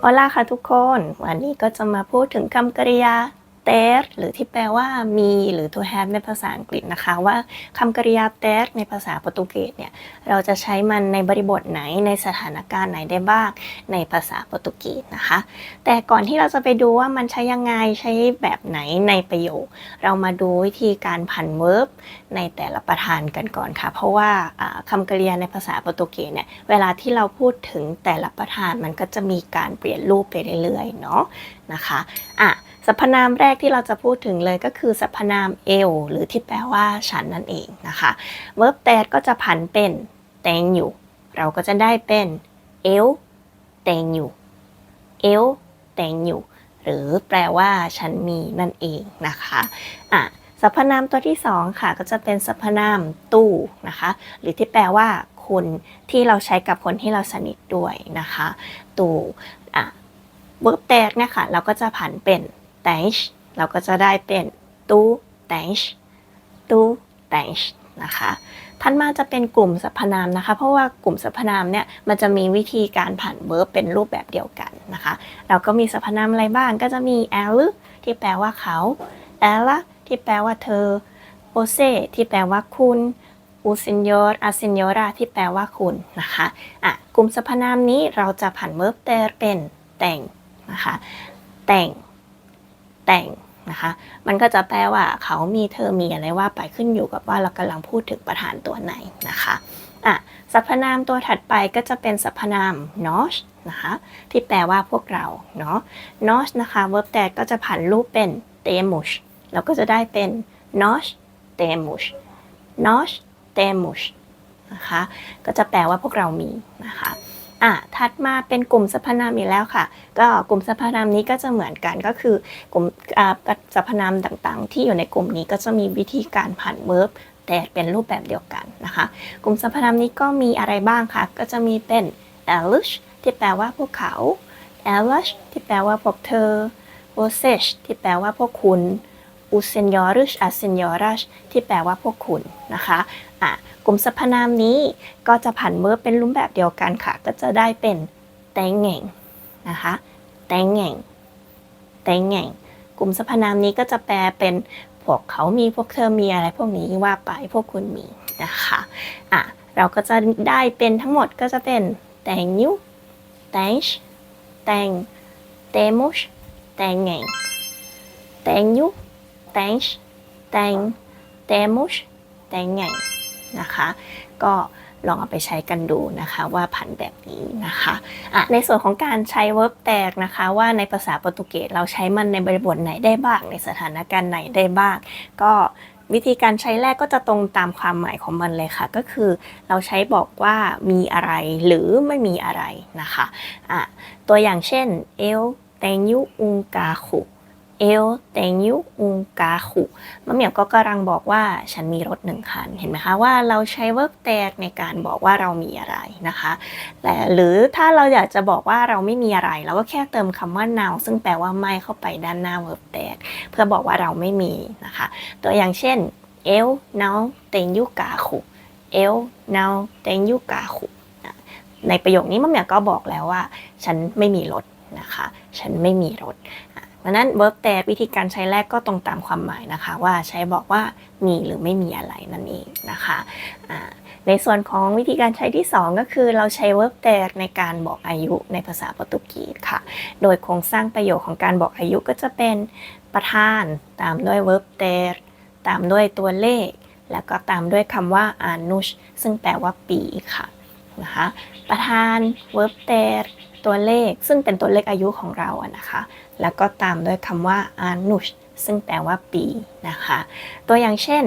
โอลาค่ะทุกคน วันนี้ก็จะมาพูดถึงคำกริยา ter หรือที่แปลว่ามีหรือ to have ในภาษาอังกฤษนะคะ ว่าคำกริยา ter ในภาษาโปรตุเกสเนี่ยเราจะใช้มันในบริบทไหนในสถานการณ์ไหนได้บ้างในภาษาโปรตุเกสนะคะ แต่ก่อนที่เราจะไปดูว่ามันใช้ยังไงใช้แบบไหนในประโยค เรามาดูวิธีการผัน verb ในแต่ละประธานกันก่อนค่ะ เพราะว่าคำกริยาในภาษาโปรตุเกสเนี่ยเวลาที่เราพูดถึงแต่ละประธานมันก็จะมีการเปลี่ยนรูปไปเรื่อยๆเนาะนะคะอะ สรรพนามแรกที่เราจะพูดถึงเลยก็คือสรรพนามเอลหรือที่แปลว่าฉันนั่นเองนะคะ verb แตก็จะผันเป็นแตงอยู่ เราก็จะได้เป็นเอลแตงอยู่เอลแตงอยู่ หรือแปลว่าฉันมีนั่นเองนะคะอะสรรพนามตัวที่สองค่ะก็จะเป็นสรรพนามตู้นะคะ หรือที่แปลว่าคุณที่เราใช้กับคนที่เราสนิทด้วยนะคะ ตู้อะเวิร์บแตกเนี่ยค่ะ เราก็จะผันเป็น t a n s เราก็จะได้เป็นตู้ t a n s ตู้ t a n s นะคะท่านมาจะเป็นกลุ่มสรรพนามนะคะ เพราะว่ากลุ่มสรรพนามเนี่ยมันจะมีวิธีการผันเวิร์บเป็นรูปแบบเดียวกันนะคะเราก็มีสรรพนามอะไรบ้างก็จะมี el ที่แปลว่าเขา ela ที่แปลว่าเธอ o s e ที่แปลว่าคุณ u signor a signora ที่แปลว่าคุณนะคะอะกลุ่มสรรพนามนี้เราจะผัน verb ter เป็นแต่งนะคะแต่ง แต่งนะคะ มันก็จะแปลว่าเขามีเธอมีอะไรว่าไปขึ้นอยู่กับว่าเรากำลังพูดถึงประธานตัวไหนนะคะอะสรรพนามตัวถัดไปก็จะเป็นสรรพนาม nos นะคะที่แปลว่าพวกเราเนาะ nos นะคะ verb ter ก็จะผันรูปเป็น temos เราก็จะได้เป็น nós temos nós temos นะคะ ก็จะแปลว่าพวกเรามีนะคะ อะถัดมาเป็นกลุ่มสรรพนามอีกแล้วค่ะ ก็กลุ่มสรรพนามนี้ก็จะเหมือนกันก็คือกลุ่มสรรพนามต่างๆ ที่อยู่ในกลุ่มนี้ก็จะมีวิธีการผัน verb แต่เป็นรูปแบบเดียวกันนะคะ กลุ่มสรรพนามนี้ก็มีอะไรบ้างคะก็จะมีเป็น eles ที่แปลว่าพวกเขา elas ที่แปลว่าพวกเธอ vocês ที่แปลว่าพวกคุณ u senhores a senhoras ที่แปลว่าพวกคุณนะคะอะกลุ่มสรรพนามนี้ก็จะผันเมื่อเป็นรูปแบบเดียวกันค่ะ ก็จะได้เป็นแตงแง่งนะคะแตงแง่งแตงแง่งกลุ่มสรรพนามนี้ก็จะแปลเป็นพวกเขามีพวกเธอมีอะไรพวกนี้ว่าไปพวกคุณมีนะคะอะเราก็จะได้เป็นทั้งหมดก็จะเป็นแตงนิ้วแตงชแตงเตมุชแตงแง่งแตงนิ้ว tens tem temos tenham นะคะ ก็ลองเอาไปใช้กันดูนะคะว่าผันแบบนี้นะคะะในส่วนของการใช้ verb แตกนะคะ ว่าในภาษาโปรตุเกสเราใช้มันในบริบทไหนได้บ้าง ในสถานการณ์ไหนได้บ้าง ก็วิธีการใช้แรกก็จะตรงตามความหมายของมันเลยค่ะ ก็คือเราใช้บอกว่ามีอะไรหรือไม่มีอะไรนะคะะตัวอย่างเช่น eu tenho um carro เอลเตงยุอุงกาขุมะเหมียวก็กำลังบอกว่าฉันมีรถหนึ่งคัน เห็นไหมคะว่าเราใช้เวิร์บแตกในการบอกว่าเรามีอะไรนะคะแต่หรือถ้าเราอยากจะบอกว่าเราไม่มีอะไร เราก็แค่เติมคำว่า now ซึ่งแปลว่าไม่เข้าไปด้านหน้าเวิร์บแตกเพื่อบอกว่าเราไม่มีนะคะ ตัวอย่างเช่นเอล now เตงยุกาขุเอล now เตงยุกาขุในประโยคนี้มะเหมียวก็บอกแล้วว่า ฉันไม่มีรถนะคะ ฉันไม่มีรถ เพราะนั้น verb แต่วิธีการใช้แรกก็ตรงตามความหมายนะคะ ว่าใช้บอกว่ามีหรือไม่มีอะไรนั่นเองนะคะะในส่วนของวิธีการใช้ที่ 2 ก็คือเราใช้ verb แต่ในการบอกอายุในภาษาโปรตุเกสค่ะ โดยโครงสร้างประโยคของการบอกอายุก็จะเป็นประธาน ตามด้วย verb แต่ตามด้วยตัวเลข แล้วก็ตามด้วยคำว่า anush ซึ่งแปลว่าปีค่ะนะคะประธาน verb แตัวเลขซึ่งเป็นตัวเลขอายุของเราอะนะคะ แล้วก็ตามด้วยคำว่า anush ซึ่งแปลว่าปีนะคะ ตัวอย่างเช่น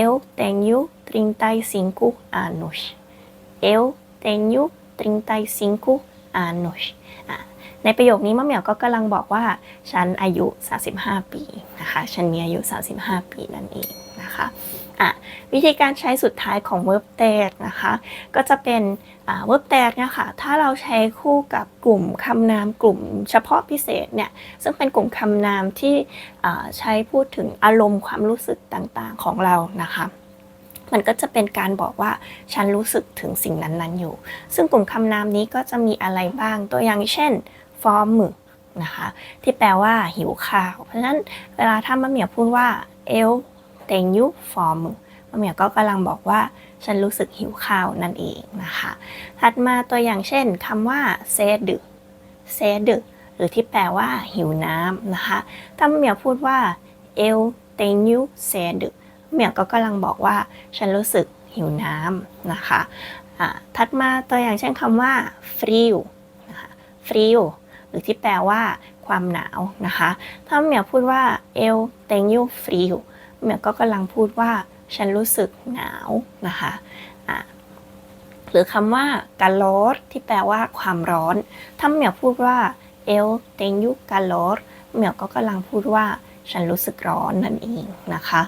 eu tenho 35 anos eu tenho 35 anos ในประโยคนี้มะเหมียวก็กำลังบอกว่า ฉันอายุ 35 ปีนะคะ ฉันมีอายุ 35 ปีนั่นเอง นะคะอะวิธีการใช้สุดท้ายของ verb แตกนะคะ ก็จะเป็น verb แตกเนี่ยค่ะ ถ้าเราใช้คู่กับกลุ่มคำนามกลุ่มเฉพาะพิเศษเนี่ย ซึ่งเป็นกลุ่มคำนามที่ใช้พูดถึงอารมณ์ความรู้สึกต่างๆของเรานะคะมันก็จะเป็นการบอกว่าฉันรู้สึกถึงสิ่งนั้นๆอยู่ ซึ่งกลุ่มคำนามนี้ก็จะมีอะไรบ้าง ตัวอย่างเช่น fome นะคะ ที่แปลว่าหิวข้าว เพราะฉะนั้นเวลาถ้ามะเหมียวพูดว่า eu tenho fome มะเหมียวก็กำลังบอกว่าฉันรู้สึกหิวข้าวนั่นเองนะคะ ถัดมาตัวอย่างเช่นคำว่า sed sed หรือที่แปลว่าหิวน้ำนะคะ ถ้ามะเหมียวพูดว่า eu tenho sed เหมียวก็กำลังบอกว่าฉันรู้สึกหิวน้ำนะคะะถัดมาตัวอย่างเช่นคำว่า frio นะคะ frio หรือที่แปลว่าความหนาวนะคะ ถ้าเหมียวพูดว่า eu tenho frio เหมียก็กำลังพูดว่าฉันรู้สึกหนาวนะคะะหรือคำว่า calor ที่แปลว่าความร้อน ถ้าเหมียวพูดว่า eu tenho calor เหมียวก็กำลังพูดว่าฉันรู้สึกร้อนนั่นเองนะคะ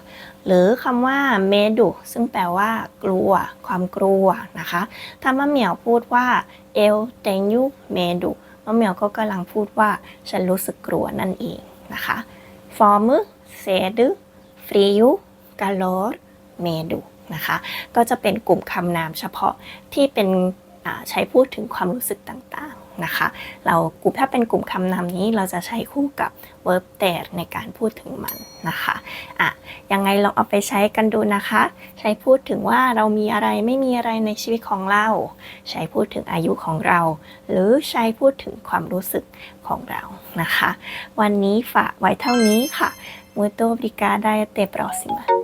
หรือคำว่า medo ซึ่งแปลว่า กลัว ความกลัวนะคะ ถ้ามะเหมียวพูดว่า eu tenho medo มะเหมียวก็กำลังพูดว่า ฉันรู้สึกกลัวนั่นเองนะคะ forme sede frio calor medo นะคะ ก็จะเป็นกลุ่มคำนามเฉพาะที่เป็นใช้พูดถึงความรู้สึกต่างๆนะคะ เรากลุ่มถ้าเป็นกลุ่มคำนามนี้เราจะใช้คู่กับ verb ter ในการพูดถึงมันนะคะอะยังไงลองเอาไปใช้กันดูนะคะ ใช้พูดถึงว่าเรามีอะไรไม่มีอะไรในชีวิตของเรา ใช้พูดถึงอายุของเรา หรือใช้พูดถึงความรู้สึกของเรานะคะ วันนี้ฝากไว้เท่านี้ค่ะ Muito obrigada e até a próxima.